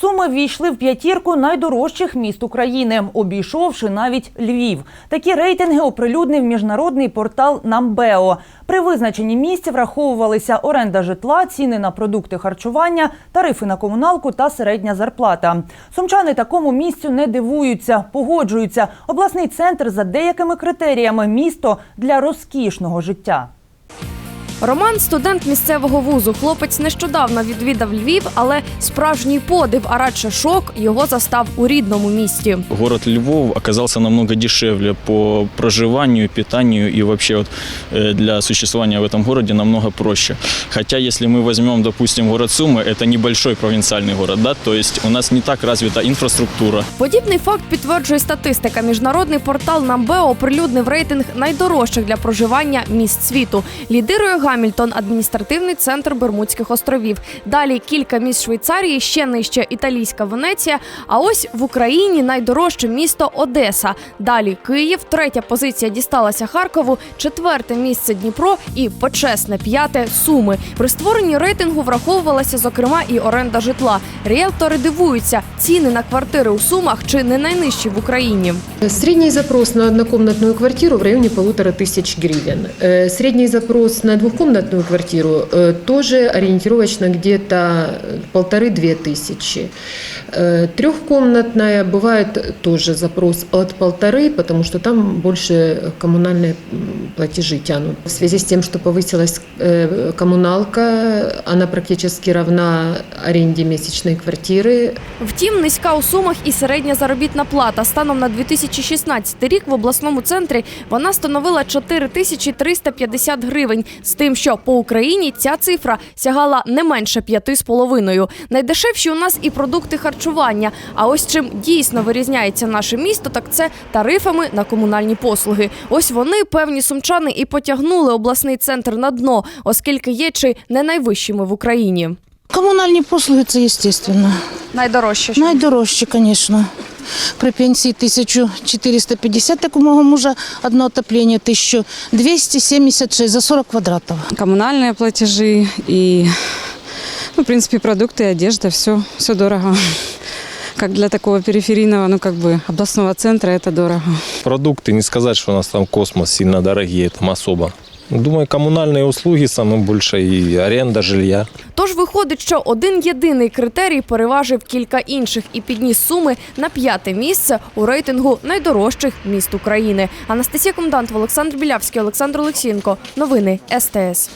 Суми ввійшли в п'ятірку найдорожчих міст України, обійшовши навіть Львів. Такі рейтинги оприлюднив міжнародний портал Намбео. При визначенні місць враховувалися оренда житла, ціни на продукти харчування, тарифи на комуналку та середня зарплата. Сумчани такому місцю не дивуються, погоджуються. Обласний центр за деякими критеріями місто для розкішного життя. Роман студент місцевого вузу. Хлопець нещодавно відвідав Львів, але справжній подив, а радше шок його застав у рідному місті. Город Львов оказался намного дешевле по проживанию, питанию и вообще вот э, для существования в этом городе намного проще. Хотя если мы возьмем, допустим, город Сумы, это небольшой провинциальный город, да, то есть у нас не так развита инфраструктура, Подібний факт підтверджує статистика. Міжнародний портал Намбео оприлюднив рейтинг найдорожчих для проживання міст світу. Лідирує Гамільтон, адміністративний центр Бермудських островів. Далі кілька міст Швейцарії, ще нижче італійська Венеція. А ось в Україні найдорожче місто Одеса. Далі Київ, третя позиція дісталася Харкову, четверте місце Дніпро і почесне п'яте Суми. При створенні рейтингу враховувалася зокрема і оренда житла. Ріелтори дивуються, ціни на квартири у Сумах чи не найнижчі в Україні. Средний запрос на однокомнатную квартиру в районе полутора тысяч гривен. Э, Средний запрос на двухкомнатную квартиру э, тоже ориентировочно где-то полторы-две тысячи. Э, Трехкомнатная бывает тоже запрос от полторы, потому что там больше коммунальные м, платежи тянут. В связи с тем, что повысилась э, коммуналка, она практически равна аренде месячной квартиры. Втім, низька у сумах і середня заробітна плата. Станом на 2016 рік в обласному центрі вона становила 4350 гривень. З тим, що по Україні ця цифра сягала не менше 5,5. Найдешевші у нас і продукти харчування. А ось чим дійсно вирізняється наше місто, так це тарифами на комунальні послуги. Ось вони певні сумчани і потягнули обласний центр на дно, оскільки є чи не найвищими в Україні. Комунальні послуги це естественно. Найдорожче Найдорожче, звісно При пенсії 1450, так у мого мужа одне отоплення 1276 за 40 квадратів. коммунальные платежи и, ну, в принципе, продукты, одежда, все, все дорого. Как для такого периферийного, ну, как бы, областного центра это дорого. Продукты, не сказать, что у нас там космос сильно дорогие, там особо. Думаю, комунальні услуги саме більше и аренда жилья. Тож виходить, що один єдиний критерій переважив кілька інших і підніс суми на п'яте місце у рейтингу найдорожчих міст України. Анастасія Комдант, Олександр Білявський, Олександр Олексінко, Новини СТС.